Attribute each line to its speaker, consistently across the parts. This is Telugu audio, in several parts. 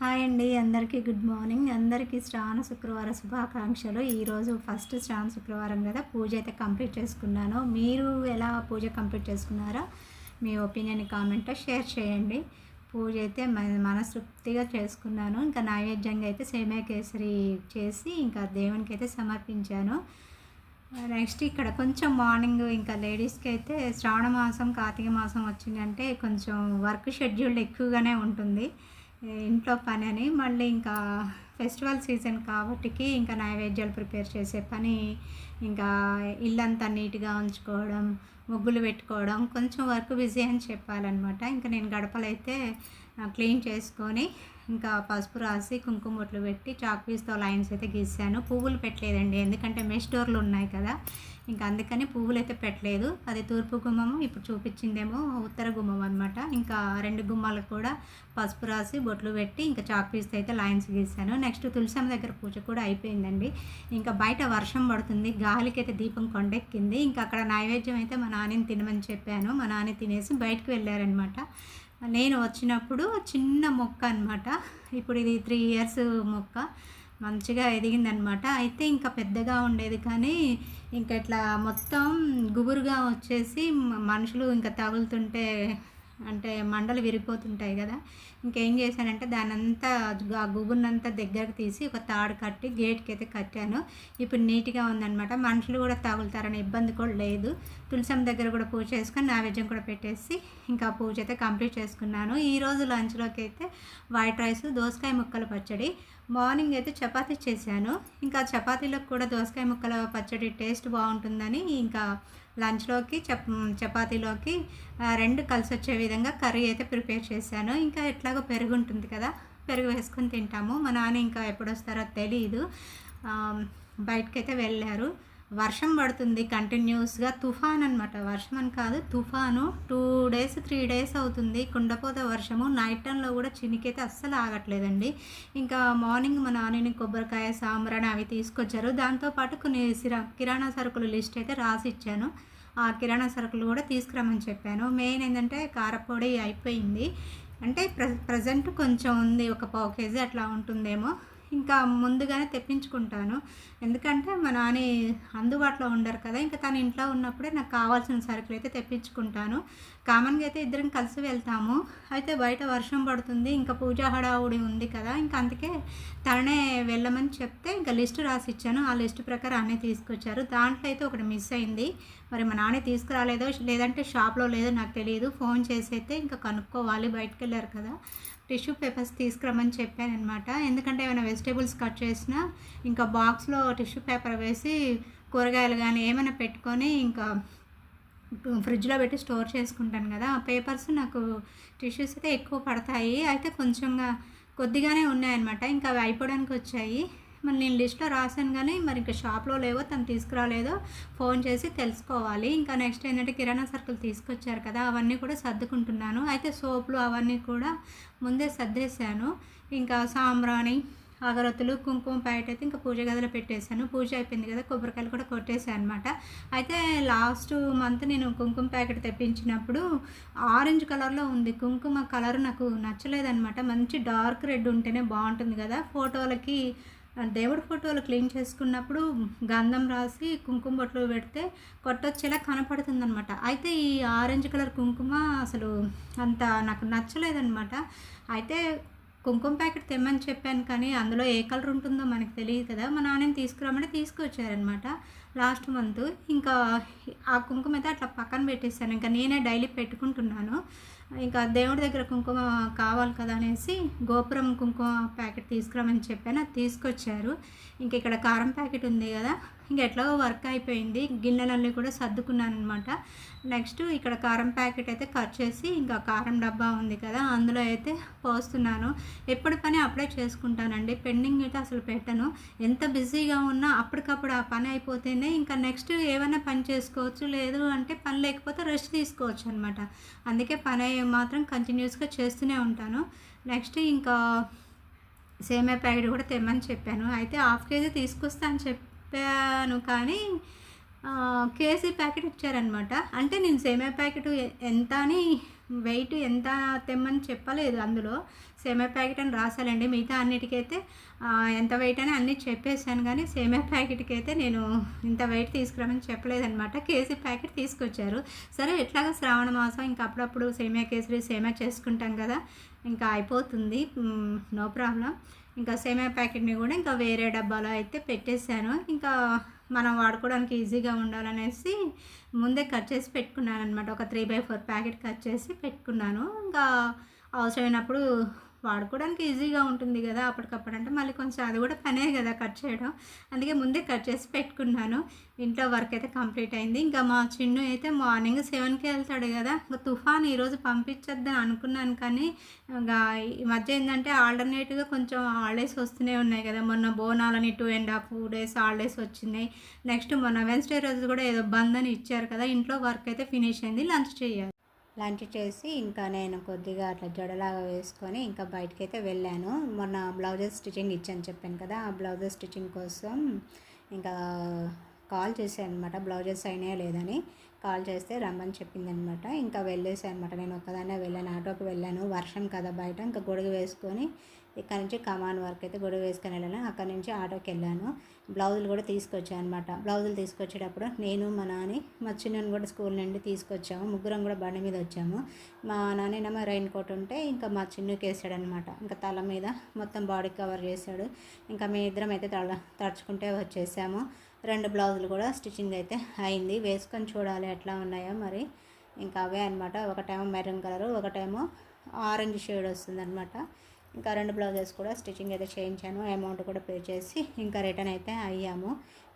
Speaker 1: హాయ్ అండి అందరికీ గుడ్ మార్నింగ్. అందరికీ శ్రావణ శుక్రవార శుభాకాంక్షలు. ఈరోజు ఫస్ట్ శ్రావణ శుక్రవారం కదా పూజ అయితే కంప్లీట్ చేసుకున్నాను. మీరు ఎలా పూజ కంప్లీట్ చేసుకున్నారో మీ ఒపీనియన్ కామెంట్లో షేర్ చేయండి. పూజ అయితే మ- మనస్తృప్తిగా చేసుకున్నాను. ఇంకా నైవేద్యంగా అయితే సేమే కేసరి చేసి ఇంకా దేవునికి అయితే సమర్పించాను. నెక్స్ట్ ఇక్కడ కొంచెం మార్నింగ్ ఇంకా లేడీస్కి అయితే శ్రావణ మాసం కార్తీక మాసం వచ్చిందంటే కొంచెం వర్క్ షెడ్యూల్ ఎక్కువగానే ఉంటుంది. ఇంట్లో పని అని మళ్ళీ ఇంకా ఫెస్టివల్ సీజన్ కాబట్టికి ఇంకా నైవేద్యాలు ప్రిపేర్ చేసే పని ఇంకా ఇల్లంతా నీట్గా ఉంచుకోవడం ముగ్గులు పెట్టుకోవడం కొంచెం వర్క్ బిజీ అని చెప్పాలన్నమాట. ఇంకా నేను గడపలైతే క్లీన్ చేసుకొని ఇంకా పసుపు రాసి కుంకుమ బొట్లు పెట్టి చాక్ పీస్తో లైన్స్ అయితే గీసాను. పువ్వులు పెట్టలేదండి ఎందుకంటే మెష్ డోర్లు ఉన్నాయి కదా. ఇంకా అందుకని పువ్వులు అయితే పెట్టలేదు. అది తూర్పు గుమ్మము ఇప్పుడు చూపించిందేమో ఉత్తర గుమ్మం అనమాట ఇంకా రెండు గుమ్మాలకు కూడా పసుపు రాసి బొట్లు పెట్టి ఇంకా చాక్ పీస్తో అయితే లైన్స్ గీసాను. నెక్స్ట్ తులసమ్మ దగ్గర పూజ కూడా అయిపోయిందండి. ఇంకా బయట వర్షం పడుతుంది. గాలికి అయితే దీపం కొండెక్కింది. ఇంకా అక్కడ నైవేద్యం అయితే మా నాన్నని తినమని చెప్పాను. మా నాన్న తినేసి బయటకు వెళ్ళారనమాట నేను వచ్చినప్పుడు చిన్న మొక్క అనమాట ఇప్పుడు ఇది త్రీ ఇయర్స్ మొక్క. మంచిగా ఎదిగిందనమాట అయితే ఇంకా పెద్దగా ఉండేది కానీ ఇంకా ఇట్లా మొత్తం గుబురుగా వచ్చేసి మనుషులు ఇంకా తగులుతుంటే అంటే మండలు విరిగిపోతుంటాయి కదా. ఇంకేం చేశానంటే దాని అంతా ఆ గుబురునంతా దగ్గరకు తీసి ఒక తాడు కట్టి గేట్కి అయితే కట్టాను. ఇప్పుడు నీట్గా ఉందన్నమాట. మనుషులు కూడా తగులుతారనే ఇబ్బంది కూడా లేదు. తులసం దగ్గర కూడా పూజ చేసుకొని నైవేద్యం కూడా పెట్టేసి ఇంకా పూజ అయితే కంప్లీట్ చేసుకున్నాను. ఈరోజు లంచ్లోకి అయితే వైట్ రైస్ దోసకాయ ముక్కల పచ్చడి మార్నింగ్ అయితే చపాతీ చేశాను. ఇంకా చపాతీలకు కూడా దోసకాయ ముక్కల పచ్చడి టేస్ట్ బాగుంటుందని ఇంకా లంచ్లోకి చప్ చపాతీలోకి రెండు కలిసి వచ్చే విధంగా కర్రీ అయితే ప్రిపేర్ చేశాను. ఇంకా ఎట్లాగో పెరుగు ఉంటుంది కదా పెరుగు వేసుకొని తింటాము. మా నాన్న ఇంకా ఎప్పుడు వస్తారో తెలియదు బయటకైతే వెళ్ళారు. వర్షం పడుతుంది కంటిన్యూస్గా తుఫాన్ అనమాట వర్షం అని కాదు తుఫాను టూ డేస్ త్రీ డేస్ అవుతుంది. కుండపోత వర్షము నైట్ టైంలో కూడా చినికైతే అస్సలు ఆగట్లేదండి. ఇంకా మార్నింగ్ మా నాన్నని కొబ్బరికాయ సాంబ్రాణి అవి తీసుకొచ్చారు. దాంతోపాటు కొన్ని సిరా కిరాణా సరుకులు లిస్ట్ అయితే రాసి ఇచ్చాను. ఆ కిరాణా సరుకులు కూడా తీసుకురమ్మని చెప్పాను. మెయిన్ ఏంటంటే కారపొడి అయిపోయింది. అంటే ప్ర ప్రజెంట్ కొంచెం ఉంది. ఒక పావు కేజీ అట్లా ఉంటుందేమో. ఇంకా ముందుగానే తెప్పించుకుంటాను. ఎందుకంటే మా నాని అందుబాటులో ఉండరు కదా. ఇంకా తను ఇంట్లో ఉన్నప్పుడే నాకు కావాల్సిన సరుకులు అయితే తెప్పించుకుంటాను. కామన్గా అయితే ఇద్దరం కలిసి వెళ్తాము. అయితే బయట వర్షం పడుతుంది. ఇంకా పూజా హడావుడి ఉంది కదా. ఇంకా అందుకే తననే వెళ్ళమని చెప్తే ఇంకా లిస్ట్ రాసి ఇచ్చాను. ఆ లిస్ట్ ప్రకారం అన్నీ తీసుకొచ్చారు. దాంట్లో అయితే ఒకటి మిస్ అయింది. మరి మా నాన్న తీసుకురాలేదో లేదంటే షాప్లో లేదో నాకు తెలియదు. ఫోన్ చేసి అయితే ఇంకా కనుక్కోవాలి. బయటకు వెళ్ళారు కదా. టిష్యూ పేపర్స్ తీసుకురమ్మని చెప్పాను అనమాట ఎందుకంటే ఏమైనా వెజిటేబుల్స్ కట్ చేసినా ఇంకా బాక్స్లో టిష్యూ పేపర్ వేసి కూరగాయలు కానీ ఏమైనా పెట్టుకొని ఇంకా ఫ్రిడ్జ్లో పెట్టి స్టోర్ చేసుకుంటాను కదా ఆ పేపర్స్ నాకు టిష్యూస్ అయితే ఎక్కువ పడతాయి. అయితే కొంచెంగా కొద్దిగానే ఉన్నాయన్నమాట. ఇంకా అవి అయిపోవడానికి వచ్చాయి. మరి నేను లిస్ట్లో రాశాను కానీ మరి ఇంకా షాప్లో లేవో తను తీసుకురాలేదో ఫోన్ చేసి తెలుసుకోవాలి. ఇంకా నెక్స్ట్ ఏంటంటే కిరాణా సరుకులు తీసుకొచ్చారు కదా అవన్నీ కూడా సర్దుకుంటున్నాను. అయితే సోపులు అవన్నీ కూడా ముందే సర్దేశాను. ఇంకా సాంబ్రాణి అగరత్తులు కుంకుమ ప్యాకెట్ అయితే ఇంకా పూజ గదిలో పెట్టేశాను. పూజ అయిపోయింది కదా కొబ్బరికాయలు కూడా కొట్టేశాను అనమాట అయితే లాస్ట్ మంత్ నేను కుంకుమ ప్యాకెట్ తెప్పించినప్పుడు ఆరెంజ్ కలర్లో ఉంది. కుంకుమ కలర్ నాకు నచ్చలేదన్నమాట. మంచి డార్క్ రెడ్ ఉంటేనే బాగుంటుంది కదా. ఫోటోలకి దేవుడి ఫోటోలు క్లీన్ చేసుకున్నప్పుడు గంధం రాసి కుంకుమ బొట్లు పెడితే కొట్టొచ్చేలా కనపడుతుందనమాట అయితే ఈ ఆరెంజ్ కలర్ కుంకుమ అసలు అంత నాకు నచ్చలేదనమాట అయితే కుంకుమ ప్యాకెట్ తెమ్మని చెప్పాను కానీ అందులో ఏ కలర్ ఉంటుందో మనకు తెలియదు కదా. మా నాన్నని తీసుకురామంటే తీసుకొచ్చారనమాట లాస్ట్ మంత్ ఇంకా ఆ కుంకుమ అయితే అట్లా పక్కన పెట్టేశాను. ఇంకా నేనే డైలీ పెట్టుకుంటున్నాను. ఇంకా దేవుడి దగ్గర కుంకుమ కావాలి కదా అనేసి గోపురం కుంకుమ ప్యాకెట్ తీసుకురామని చెప్పాను. అది తీసుకొచ్చారు. ఇంక ఇక్కడ కారం ప్యాకెట్ ఉంది కదా ఇంక ఎట్లాగో వర్క్ అయిపోయింది. గిన్నెలన్నీ కూడా సర్దుకున్నాను అనమాట నెక్స్ట్ ఇక్కడ కారం ప్యాకెట్ అయితే కట్ చేసి ఇంకా కారం డబ్బా ఉంది కదా అందులో అయితే పోస్తున్నాను. ఎప్పుడు పని అప్పుడే చేసుకుంటానండి. పెండింగ్ అయితే అసలు పెట్టను. ఎంత బిజీగా ఉన్నా అప్పటికప్పుడు ఆ పని అయిపోతేనే ఇంకా నెక్స్ట్ ఏమైనా పని చేసుకోవచ్చు. లేదు అంటే పని లేకపోతే రెస్ట్ తీసుకోవచ్చు అనమాట అందుకే పని మాత్రం కంటిన్యూస్గా చేస్తూనే ఉంటాను. నెక్స్ట్ ఇంకా సేమియా ప్యాకెట్ కూడా తెమ్మని చెప్పాను. అయితే హాఫ్ కేజీ తీసుకొస్తా అని చెప్పాను కానీ కేసీ ప్యాకెట్ ఇచ్చారనమాట అంటే నేను సేమియా ప్యాకెట్ ఎంత అని వెయిట్ ఎంత తెమ్మని చెప్పలేదు అందులో. సేమియా ప్యాకెట్ అని రాసాలండి మిగతా అన్నిటికైతే ఎంత వెయిట్ అని అన్నీ చెప్పేశాను కానీ సేమియా ప్యాకెట్కి అయితే నేను ఇంత వెయిట్ తీసుకురామని చెప్పలేదనమాట కేసీ ప్యాకెట్ తీసుకొచ్చారు. సరే ఎట్లాగో శ్రావణ మాసం ఇంకా అప్పుడప్పుడు సేమియా కేసరి సేమియా చేసుకుంటాం కదా ఇంకా అయిపోతుంది. No problem. ఇంకా సేమియా ప్యాకెట్ని కూడా ఇంకా వేరే డబ్బాలో అయితే పెట్టేశాను. ఇంకా మనం వాడుకోవడానికి ఈజీగా ఉండాలనేసి ముందే కట్ చేసి పెట్టుకున్నాను అనమాట ఒక three by four packet cut చేసి పెట్టుకున్నాను. ఇంకా అవసరమైనప్పుడు వాడుకోవడానికి ఈజీగా ఉంటుంది కదా అప్పటికప్పుడు. అంటే మళ్ళీ కొంచెం అది కూడా పనే కదా కట్ చేయడం. అందుకే ముందే కట్ చేసి పెట్టుకున్నాను. ఇంట్లో వర్క్ అయితే కంప్లీట్ అయింది. ఇంకా మా చిన్ను అయితే మార్నింగ్ సెవెన్కి వెళ్తాడు కదా. ఇంకా తుఫాన్ ఈరోజు పంపించొద్దని అనుకున్నాను కానీ ఇంకా ఈ మధ్య ఏంటంటే ఆల్టర్నేట్గా కొంచెం హాలిడేస్ వస్తూనే ఉన్నాయి కదా. మొన్న బోనాలని two and half days holidays వచ్చినాయి. నెక్స్ట్ మొన్న వెన్స్డే రోజు కూడా ఏదో బంద్ అని ఇచ్చారు కదా. ఇంట్లో వర్క్ అయితే ఫినిష్ అయింది. లంచ్ చేయాలి. లంచ్ చేసి ఇంకా నేను కొద్దిగా అట్లా జడలాగా వేసుకొని ఇంకా బయటకైతే వెళ్ళాను. మొన్న బ్లౌజెస్ స్టిచ్చింగ్ ఇచ్చాను చెప్పాను కదా ఆ బ్లౌజెస్ స్టిచ్చింగ్ కోసం ఇంకా కాల్ చేశాను అనమాట బ్లౌజెస్ అయినాయో లేదని కాల్ చేస్తే రమ్మని చెప్పింది అనమాట ఇంకా వెళ్ళేసాను అనమాట నేను ఒక్కదాన్నే వెళ్ళాను. ఆటోకి వెళ్ళాను. వర్షం కదా బయట. ఇంకా గొడుగు వేసుకొని ఇక్కడ నుంచి కమాన్ వరకు అయితే గొడుగు వేసుకొని వెళ్ళాను. అక్కడ నుంచి ఆటోకి వెళ్ళాను. బ్లౌజులు కూడా తీసుకొచ్చాను అనమాట బ్లౌజులు తీసుకొచ్చేటప్పుడు నేను మా నాని మా చిన్నని కూడా స్కూల్ నుండి తీసుకొచ్చాము. ముగ్గురం కూడా బండి మీద వచ్చాము. మా నానేనమ్మ రైన్ కోట్ ఉంటే ఇంకా మా చిన్నుకి వేసాడనమాట. ఇంకా తల మీద మొత్తం బాడీ కవర్ చేశాడు. ఇంకా మీ ఇద్దరం అయితే తడ తడుచుకుంటే వచ్చేసాము. రెండు బ్లౌజులు కూడా స్టిచ్చింగ్ అయితే అయింది. వేసుకొని చూడాలి ఎట్లా ఉన్నాయో మరి. ఇంకా అవే అనమాట ఒకటేమో మెరూన్ కలరు ఒకటేమో ఆరెంజ్ షేడ్ వస్తుందన్నమాట ఇంకా రెండు బ్లౌజెస్ కూడా స్టిచ్చింగ్ అయితే చేయించాను. అమౌంట్ కూడా పే చేసి ఇంకా రిటర్న్ అయితే అయ్యాము.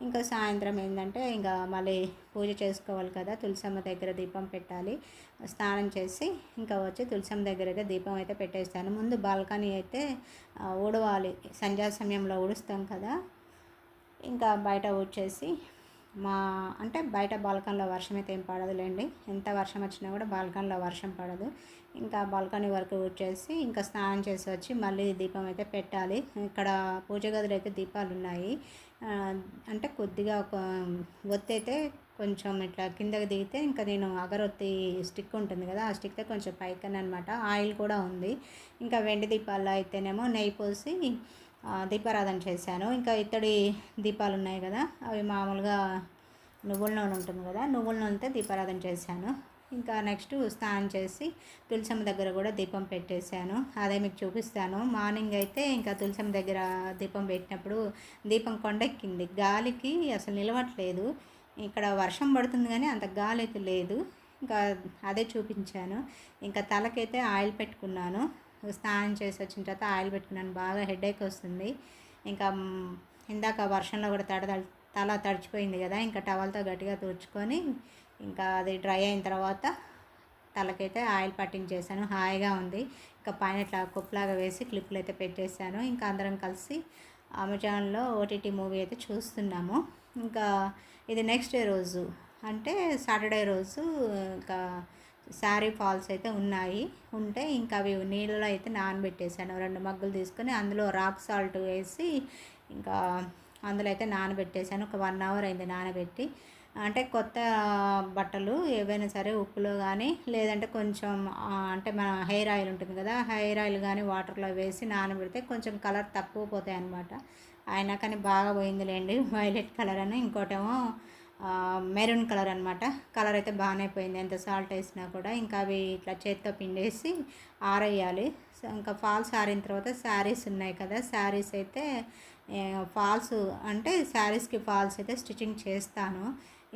Speaker 1: ఇంకా సాయంత్రం ఏంటంటే ఇంకా మళ్ళీ పూజ చేసుకోవాలి కదా. తులసమ్మ దగ్గర దీపం పెట్టాలి. స్నానం చేసి ఇంకా వచ్చి తులసమ్మ దగ్గర అయితే దీపం అయితే పెట్టేస్తాను. ముందు బాల్కనీ అయితే ఊడవాలి. సంధ్యా సమయంలో ఊడుస్తాం కదా. ఇంకా బయట వచ్చేసి మా అంటే బయట బాల్కన్లో వర్షం అయితే ఏం పడదులేండి. ఎంత వర్షం వచ్చినా కూడా బాల్కన్లో వర్షం పడదు. ఇంకా బాల్కనీ వరకు వచ్చేసి ఇంకా స్నానం చేసి వచ్చి మళ్ళీ దీపం అయితే పెట్టాలి. ఇక్కడ పూజ గదిలో అయితే దీపాలు ఉన్నాయి. అంటే కొద్దిగా ఒక ఒత్తి అయితే కొంచెం ఇట్లా కిందకి దిగితే ఇంకా నేను అగరొత్తి స్టిక్ ఉంటుంది కదా ఆ స్టిక్తో కొంచెం పైకన్ అనమాట ఆయిల్ కూడా ఉంది. ఇంకా వెండి దీపాల్లో అయితేనేమో నెయ్యి పోసి దీపారాధన చేశాను. ఇంకా ఇత్తడి దీపాలు ఉన్నాయి కదా అవి మామూలుగా నువ్వుల నూనె ఉంటుంది కదా నువ్వుల నూనెతో దీపారాధన చేశాను. ఇంకా నెక్స్ట్ స్నానం చేసి తులసమ్మ దగ్గర కూడా దీపం పెట్టేశాను. అదే మీకు చూపిస్తాను. మార్నింగ్ అయితే ఇంకా తులసమ్మ దగ్గర దీపం పెట్టినప్పుడు దీపం కొండెక్కింది. గాలికి అసలు నిలవట్లేదు. ఇక్కడ వర్షం పడుతుంది కానీ అంత గాలి అయితే లేదు. ఇంకా అదే చూపించాను. ఇంకా తలకైతే ఆయిల్ పెట్టుకున్నాను. స్నానం చేసి వచ్చిన తర్వాత ఆయిల్ పెట్టుకున్నాను. బాగా హెడేక్ వస్తుంది. ఇంకా ఇందాక వర్షంలో కూడా తడ తడ- తల తడిచిపోయింది కదా ఇంకా టవల్తో గట్టిగా తుడుచుకొని ఇంకా అది డ్రై అయిన తర్వాత తలకైతే ఆయిల్ పట్టించేసాను హాయిగా ఉంది. ఇంకా పైన ఇట్లా కుప్పలాగా వేసి క్లిప్లు అయితే పెట్టేశాను. ఇంకా అందరం కలిసి అమెజాన్లో ఓటీటీ మూవీ అయితే చూస్తున్నాము. ఇంకా ఇది నెక్స్ట్ డే రోజు. అంటే సాటర్డే రోజు ఇంకా శారీ ఫాల్స్ అయితే ఉన్నాయి. ఉంటే ఇంకా అవి నీళ్ళలో అయితే నానబెట్టేసాను రెండు మగ్గులు తీసుకొని అందులో రాక్ సాల్ట్ వేసి ఇంకా అందులో అయితే నానబెట్టేసాను ఒక వన్ అవర్ అయింది నానబెట్టి. అంటే కొత్త బట్టలు ఏవైనా సరే ఉప్పులో కానీ లేదంటే కొంచెం అంటే మన హెయిర్ ఆయిల్ ఉంటుంది కదా హెయిర్ ఆయిల్ కానీ వాటర్లో వేసి నానబెడితే కొంచెం కలర్ తక్కువ పోతాయి అన్నమాట అయినా కానీ బాగా పోయిందిలేండి. వైలెట్ కలర్ అని. ఇంకోటేమో మెరూన్ కలర్ అనమాట కలర్ అయితే బాగానే పోయింది. ఎంత సాల్ట్ వేసినా కూడా ఇంకా అవి ఇట్లా చేత్తో పిండేసి ఆరేయాలి. సో ఇంకా ఫాల్స్ ఆరిన తర్వాత శారీస్ ఉన్నాయి కదా శారీస్ అయితే ఫాల్స్ అంటే శారీస్కి ఫాల్స్ అయితే స్టిచ్చింగ్ చేస్తాను.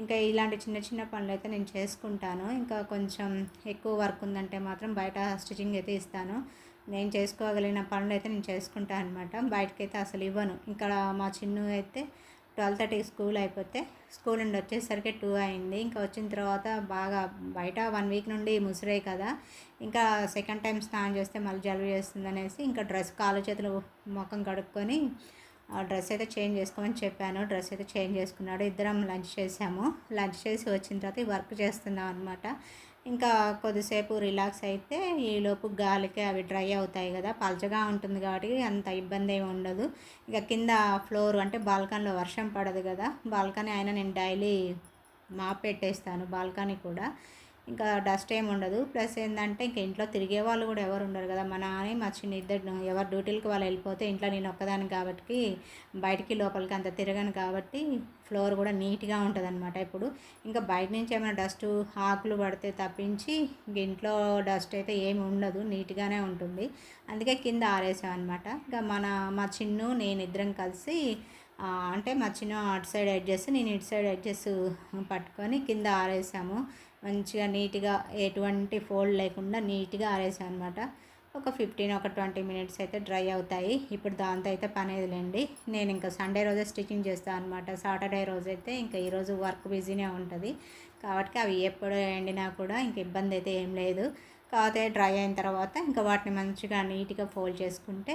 Speaker 1: ఇంకా ఇలాంటి చిన్న చిన్న పనులు అయితే నేను చేసుకుంటాను. ఇంకా కొంచెం ఎక్కువ వర్క్ ఉందంటే మాత్రం బయట స్టిచ్చింగ్ అయితే ఇస్తాను. నేను చేసుకోగలిగిన పనులు అయితే నేను చేసుకుంటాను అనమాట బయటకైతే అసలు ఇవ్వను. ఇక్కడ మా చిన్ను అయితే ట్వెల్వ్ థర్టీకి స్కూల్ అయిపోతే స్కూల్ నుండి వచ్చేసరికి టూ అయింది. ఇంకా వచ్చిన తర్వాత బాగా బయట వన్ వీక్ నుండి ముసిరే కదా. ఇంకా సెకండ్ టైం స్నానం చేస్తే మళ్ళీ జలుబు చేస్తుంది అనేసి ఇంకా డ్రెస్ కాలు చేతులు ముఖం కడుక్కొని ఆ డ్రెస్ అయితే చేంజ్ చేసుకోమని చెప్పాను. డ్రెస్ అయితే చేంజ్ చేసుకున్నాడు. ఇద్దరం లంచ్ చేసాము. లంచ్ చేసి వచ్చిన తర్వాత వర్క్ చేస్తున్నాం అనమాట ఇంకా కొద్దిసేపు రిలాక్స్ అయితే ఈలోపు గాలికి అవి డ్రై అవుతాయి కదా పలచగా ఉంటుంది కాబట్టి అంత ఇబ్బంది ఏమి ఉండదు. ఇక కింద ఫ్లోర్ అంటే బాల్కనీలో వర్షం పడదు కదా బాల్కనీ అయినా నేను డైలీ మాప్ పెట్టేస్తాను బాల్కనీ కూడా. ఇంకా డస్ట్ ఏమి ఉండదు. ప్లస్ ఏంటంటే ఇంక ఇంట్లో తిరిగే వాళ్ళు కూడా ఎవరు ఉండరు కదా. మా నాన్న మా చిన్న ఇద్దరు ఎవరు డ్యూటీలకు వాళ్ళు వెళ్ళిపోతే ఇంట్లో నేను ఒక్కదాన్ని కాబట్టి బయటికి లోపలికి అంత తిరగను కాబట్టి ఫ్లోర్ కూడా నీట్గా ఉంటుంది అనమాట ఇప్పుడు. ఇంకా బయట నుంచి ఏమైనా డస్ట్ ఆకులు పడితే తప్పించి ఇంక ఇంట్లో డస్ట్ అయితే ఏమి ఉండదు. నీట్గానే ఉంటుంది. అందుకే కింద ఆరేసాం అనమాట ఇంకా మన మా చిన్ను నేను ఇద్దరం కలిసి అంటే మా చిన్న అటు సైడ్ ఎడ్జెస్ నేను ఇటు సైడ్ ఎడ్జెస్ పట్టుకొని కింద ఆరేసాము. మంచిగా నీట్గా ఎటువంటి ఫోల్డ్ లేకుండా నీట్గా ఆరేసాం అనమాట ఒక ఫిఫ్టీన్ ఒక ట్వంటీ మినిట్స్ అయితే డ్రై అవుతాయి. ఇప్పుడు దాంతో అయితే పని లేండి నేను ఇంకా సండే రోజే స్టిచ్చింగ్ చేస్తాను అనమాట సాటర్డే రోజు అయితే ఇంకా ఈరోజు వర్క్ బిజీనే ఉంటుంది. కాబట్టి అవి ఎప్పుడు ఎండినా కూడా ఇంక ఇబ్బంది అయితే ఏం లేదు. కాకపోతే డ్రై అయిన తర్వాత ఇంకా వాటిని మంచిగా నీట్గా ఫోల్డ్ చేసుకుంటే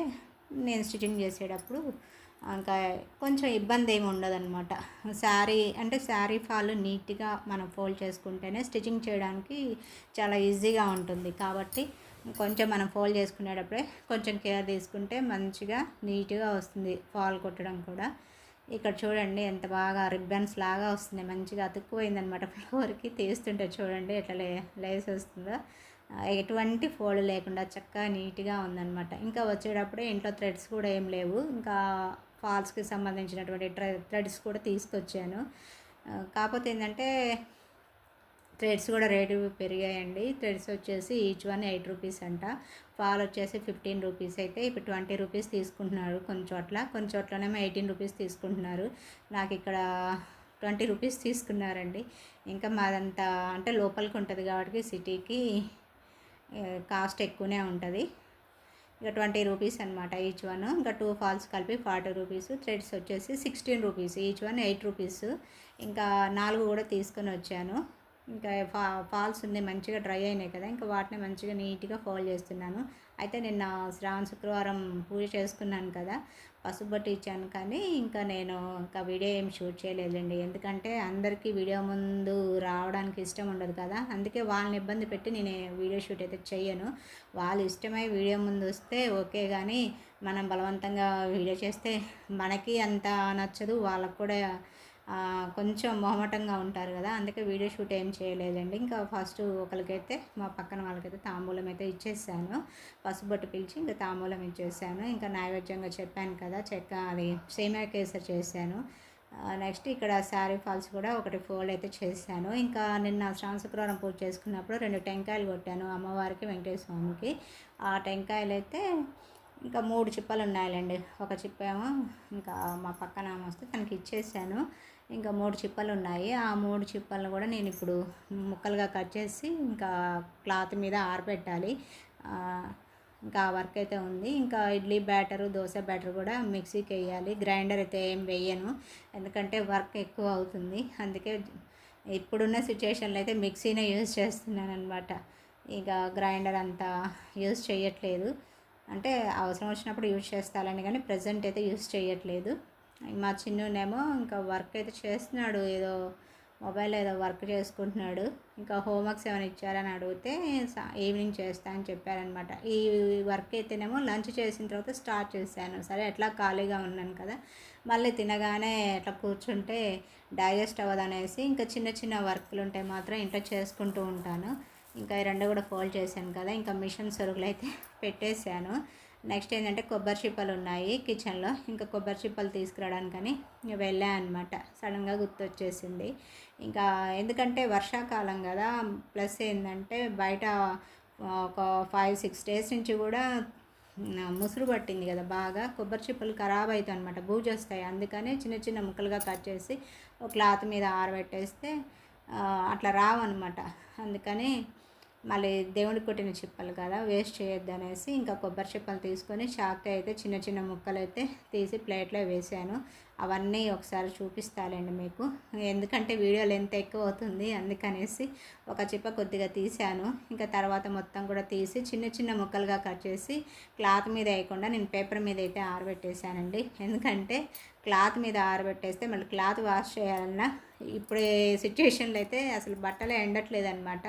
Speaker 1: నేను స్టిచ్చింగ్ చేసేటప్పుడు ఇంకా కొంచెం ఇబ్బంది ఏమి ఉండదన్నమాట. శారీ అంటే శారీ ఫాల్ నీట్గా మనం ఫోల్డ్ చేసుకుంటేనే స్టిచ్చింగ్ చేయడానికి చాలా ఈజీగా ఉంటుంది. కాబట్టి కొంచెం మనం ఫోల్డ్ చేసుకునేటప్పుడే కొంచెం కేర్ తీసుకుంటే మంచిగా నీట్గా వస్తుంది ఫాల్ కొట్టడం కూడా. ఇక్కడ చూడండి ఎంత బాగా రిబ్బన్స్ లాగా వస్తుంది. మంచిగా అతుక్కుపోయిందనమాట ఫ్లోర్కి. తీస్తుంటే చూడండి ఎట్లా లే లేస్ వస్తుందో. ఎటువంటి ఫోల్డ్ లేకుండా చక్కగా నీట్గా ఉందన్నమాట. ఇంకా వచ్చేటప్పుడు ఇంట్లో థ్రెడ్స్ కూడా ఏం లేవు. ఇంకా ఫాల్స్కి సంబంధించినటువంటి థ్రెడ్స్ కూడా తీసుకొచ్చాను. కాకపోతే ఏంటంటే థ్రెడ్స్ కూడా రేటు పెరిగాయండి. థ్రెడ్స్ వచ్చేసి ఈచ్ వన్ ఎయిట్ రూపీస్ అంట. ఫాల్ వచ్చేసి ఫిఫ్టీన్ రూపీస్ అయితే ఇప్పుడు ట్వంటీ రూపీస్ తీసుకుంటున్నారు కొన్ని చోట్ల కొన్ని చోట్లనేమో ఎయిటీన్ రూపీస్ తీసుకుంటున్నారు. నాకు ఇక్కడ ట్వంటీ రూపీస్ తీసుకున్నారండి. ఇంకా మాదంతా అంటే లోపలికి ఉంటుంది కాబట్టి సిటీకి కాస్ట్ ఎక్కువనే ఉంటుంది. ఇక ట్వంటీ రూపీస్ అనమాట ఈచ్ వన్ ఇంకా టూ ఫాల్స్ కలిపి ఫార్టీ రూపీస్. థ్రెడ్స్ వచ్చేసి sixteen rupees. Each one eight rupees. ఇంకా నాలుగు కూడా తీసుకొని వచ్చాను. ఇంకా ఫా ఫాల్స్ ఉన్నాయి మంచిగా డ్రై అయినాయి కదా. ఇంకా వాటిని మంచిగా నీట్గా ఫోల్డ్ చేస్తున్నాను. అయితే నిన్న శ్రావణ శుక్రవారం పూజ చేసుకున్నాను కదా. పసుపు ఇచ్చాను కానీ ఇంకా నేను ఇంకా వీడియో ఏం షూట్ చేయలేదండి ఎందుకంటే అందరికీ వీడియో ముందు రావడానికి ఇష్టం ఉండదు కదా. అందుకే వాళ్ళని ఇబ్బంది పెట్టి నేను వీడియో షూట్ అయితే చేయను వాళ్ళు ఇష్టమై వీడియో ముందు వస్తే ఓకే కానీ మనం బలవంతంగా వీడియో చేస్తే మనకి అంత నచ్చదు. వాళ్ళకు కూడా కొంచెం మొహమటంగా ఉంటారు కదా అందుకే వీడియో షూట్ ఏం చేయలేదండి. ఇంకా ఫస్ట్ ఒకరికైతే మా పక్కన వాళ్ళకైతే తాంబూలం అయితే ఇచ్చేసాను. పసుబొట్టు పిలిచి ఇంకా తాంబూలం ఇచ్చేసాను. ఇంకా నైవేద్యంగా చెప్పాను కదా చెక్క అది సేమియా కేసర్ చేశాను. నెక్స్ట్ ఇక్కడ శారీ ఫాల్స్ కూడా ఒకటి ఫోల్డ్ అయితే చేశాను. ఇంకా నిన్న శ్రావణ శుక్రవారం పూజ చేసుకున్నప్పుడు రెండు టెంకాయలు కొట్టాను అమ్మవారికి వెంకటేశ్వర స్వామికి ఆ టెంకాయలు అయితే ఇంకా మూడు చిప్పలు ఉన్నాయండి ఒక చిప్పేమో ఇంకా మా పక్కన వస్తే తనకి ఇచ్చేసాను. ఇంకా మూడు చిప్పలు ఉన్నాయి. ఆ మూడు చిప్పలను కూడా నేను ఇప్పుడు ముక్కలుగా కట్ చేసి ఇంకా క్లాత్ మీద ఆరబెట్టాలి. ఇంకా ఆ వర్క్ అయితే ఉంది. ఇంకా ఇడ్లీ బ్యాటరు దోశ బ్యాటర్ కూడా మిక్సీకి వేయాలి. గ్రైండర్ అయితే ఏం వేయను. ఎందుకంటే వర్క్ ఎక్కువ అవుతుంది. అందుకే ఇప్పుడున్న సిచ్యువేషన్లో అయితే మిక్సీనే యూజ్ చేస్తున్నాను అనమాట ఇక గ్రైండర్ అంతా యూజ్ చేయట్లేదు. అంటే అవసరం వచ్చినప్పుడు యూజ్ చేస్తాలని కానీ ప్రజెంట్ అయితే యూజ్ చేయట్లేదు. మా చిన్నునేమో ఇంకా వర్క్ అయితే చేస్తున్నాడు. ఏదో మొబైల్ ఏదో వర్క్ చేసుకుంటున్నాడు. ఇంకా హోంవర్క్స్ ఏమైనా ఇచ్చారని అడిగితే సా- ఈవినింగ్ చేస్తా అని చెప్పారనమాట ఈ వర్క్ అయితేనేమో లంచ్ చేసిన తర్వాత స్టార్ట్ చేశాను. సరే ఎట్లా ఖాళీగా ఉన్నాను కదా. మళ్ళీ తినగానే ఎట్లా కూర్చుంటే డైజెస్ట్ అవ్వదు అనేసి ఇంకా చిన్న చిన్న వర్క్లు ఉంటే మాత్రం ఇంట్లో చేసుకుంటూ ఉంటాను. ఇంకా ఈ రెండు కూడా ఫోల్డ్ చేశాను కదా. ఇంకా మిషన్ సరుకులు అయితే పెట్టేశాను. నెక్స్ట్ ఏంటంటే కొబ్బరి చిప్పలు ఉన్నాయి కిచెన్లో. ఇంకా కొబ్బరి చిప్పలు తీసుకురావడానికని వెళ్ళా అనమాట సడన్గా గుర్తొచ్చేసింది. ఇంకా ఎందుకంటే వర్షాకాలం కదా ప్లస్ ఏంటంటే బయట ఒక ఫైవ్ సిక్స్ డేస్ నుంచి కూడా ముసురు పట్టింది కదా బాగా. కొబ్బరి చిప్పలు ఖరాబ్ అవుతాయి అనమాట బూజు వస్తాయి. అందుకని చిన్న చిన్న ముక్కలుగా కట్ చేసి ఒక క్లాత్ మీద ఆరబెట్టేస్తే అట్లా రావన్నమాట అందుకని మళ్ళీ దేవుడికి కొట్టిన చిప్పలు కదా వేస్ట్ చేయొద్దు అనేసి ఇంకా కొబ్బరి చిప్పలు తీసుకొని చాక్ అయితే చిన్న చిన్న ముక్కలు అయితే తీసి ప్లేట్లో వేసాను. అవన్నీ ఒకసారి చూపిస్తాలండి మీకు. ఎందుకంటే వీడియో లెంత్ ఎక్కువ అవుతుంది అందుకనేసి ఒక చిప్ప కొద్దిగా తీసాను ఇంకా తర్వాత మొత్తం కూడా తీసి చిన్న చిన్న ముక్కలుగా కట్ చేసి క్లాత్ మీద వేయకుండా నేను పేపర్ మీద అయితే ఆరబెట్టేశానండి. ఎందుకంటే క్లాత్ మీద ఆరబెట్టేస్తే మళ్ళీ క్లాత్ వాష్ చేయాలన్నా ఇప్పుడు సిచ్యువేషన్లో అయితే అసలు బట్టలే ఎండట్లేదు అనమాట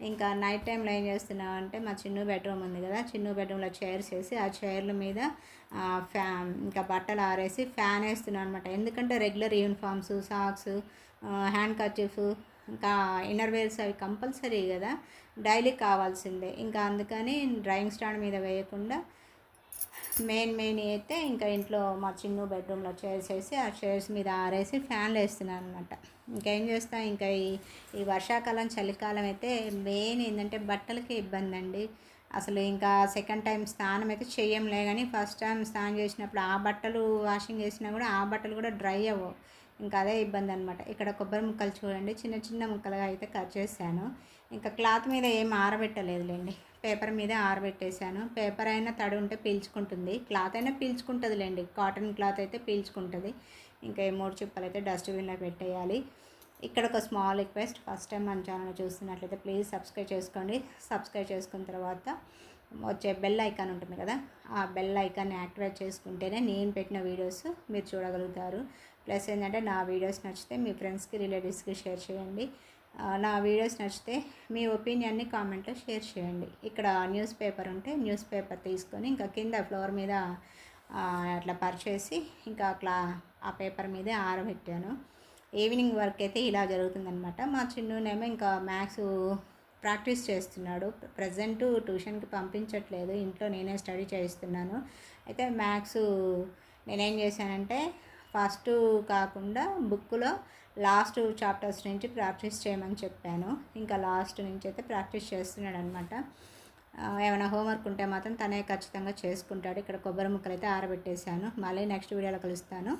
Speaker 1: ఇంకా నైట్ టైంలో ఏం చేస్తున్నాం అంటే మా చిన్న బెడ్రూమ్ ఉంది కదా చిన్న బెడ్రూమ్లో చైర్స్ వేసి ఆ చైర్ల మీద ఫ్యా ఇంకా బట్టలు ఆరేసి ఫ్యాన్ వేస్తున్నాను అనమాట ఎందుకంటే regular uniforms socks handkerchief ఇంకా ఇన్నర్ వేర్స్ అవి కంపల్సరీ కదా డైలీ కావాల్సిందే. ఇంకా అందుకని డ్రాయింగ్ స్టాండ్ మీద వేయకుండా మెయిన్ మెయిన్ అయితే ఇంకా ఇంట్లో మా చిన్న బెడ్రూమ్లో చైర్స్ వేసి ఆ చైర్స్ మీద ఆరేసి ఫ్యాన్లు వేస్తున్నాను అనమాట ఇంకేం చేస్తా? ఇంకా ఈ ఈ వర్షాకాలం చలికాలం అయితే మెయిన్ ఏంటంటే బట్టలకి ఇబ్బంది అండి అసలు ఇంకా సెకండ్ టైం స్నానం అయితే చేయంలే కానీ ఫస్ట్ టైం స్నానం చేసినప్పుడు ఆ బట్టలు వాషింగ్ చేసినా కూడా ఆ బట్టలు కూడా డ్రై అవ్వవు. ఇంకా అదే ఇబ్బంది అనమాట ఇక్కడ కొబ్బరి ముక్కలు చూడండి చిన్న చిన్న ముక్కలుగా అయితే కట్ చేశాను. ఇంకా క్లాత్ మీద ఏం ఆరబెట్టలేదులేండి. పేపర్ మీద ఆరబెట్టేశాను. పేపర్ అయినా తడి ఉంటే పీల్చుకుంటుంది. క్లాత్ అయినా పీల్చుకుంటుందిలేండి. కాటన్ క్లాత్ అయితే పీల్చుకుంటుంది. ఇంకా ఈ మూడు చిప్పలు అయితే డస్ట్బిన్లో పెట్టేయాలి. ఇక్కడ ఒక స్మాల్ రిక్వెస్ట్ ఫస్ట్ టైం మన ఛానల్ చూస్తున్నట్లయితే ప్లీజ్ సబ్స్క్రైబ్ చేసుకోండి. సబ్స్క్రైబ్ చేసుకున్న తర్వాత వచ్చే బెల్ ఐకాన్ ఉంటుంది కదా ఆ బెల్ ఐకాన్ని యాక్టివేట్ చేసుకుంటేనే నేను పెట్టిన వీడియోస్ మీరు చూడగలుగుతారు. ప్లస్ ఏంటంటే నా వీడియోస్ నచ్చితే మీ ఫ్రెండ్స్కి రిలేటివ్స్కి షేర్ చేయండి. నా వీడియోస్ నచ్చితే మీ ఒపీనియన్ని కామెంట్లో షేర్ చేయండి. ఇక్కడ న్యూస్ పేపర్ ఉంటే న్యూస్ పేపర్ తీసుకొని ఇంకా కింద ఫ్లోర్ మీద అట్లా పరిచేసి ఇంకా అట్లా ఆ పేపర్ మీదే ఆరబెట్టాను. ఈవినింగ్ వర్క్ అయితే ఇలా జరుగుతుందనమాట మా చిన్ననేమో ఇంకా మ్యాథ్స్ ప్రాక్టీస్ చేస్తున్నాడు. ప్రజెంట్ ట్యూషన్కి పంపించట్లేదు. ఇంట్లో నేనే స్టడీ చేయిస్తున్నాను. అయితే మ్యాథ్స్ నేనేం చేశానంటే ఫస్ట్ కాకుండా బుక్లో లాస్ట్ చాప్టర్స్ నుంచి ప్రాక్టీస్ చేయమని చెప్పాను. ఇంకా లాస్ట్ నుంచి అయితే ప్రాక్టీస్ చేస్తున్నాడు అనమాట ఏమైనా హోంవర్క్ ఉంటే మాత్రం తనే ఖచ్చితంగా చేసుకుంటాడు. ఇక్కడ కొబ్బరి ముక్కలు అయితే ఆరబెట్టేశాను. మళ్ళీ నెక్స్ట్ వీడియోలో కలుస్తాను.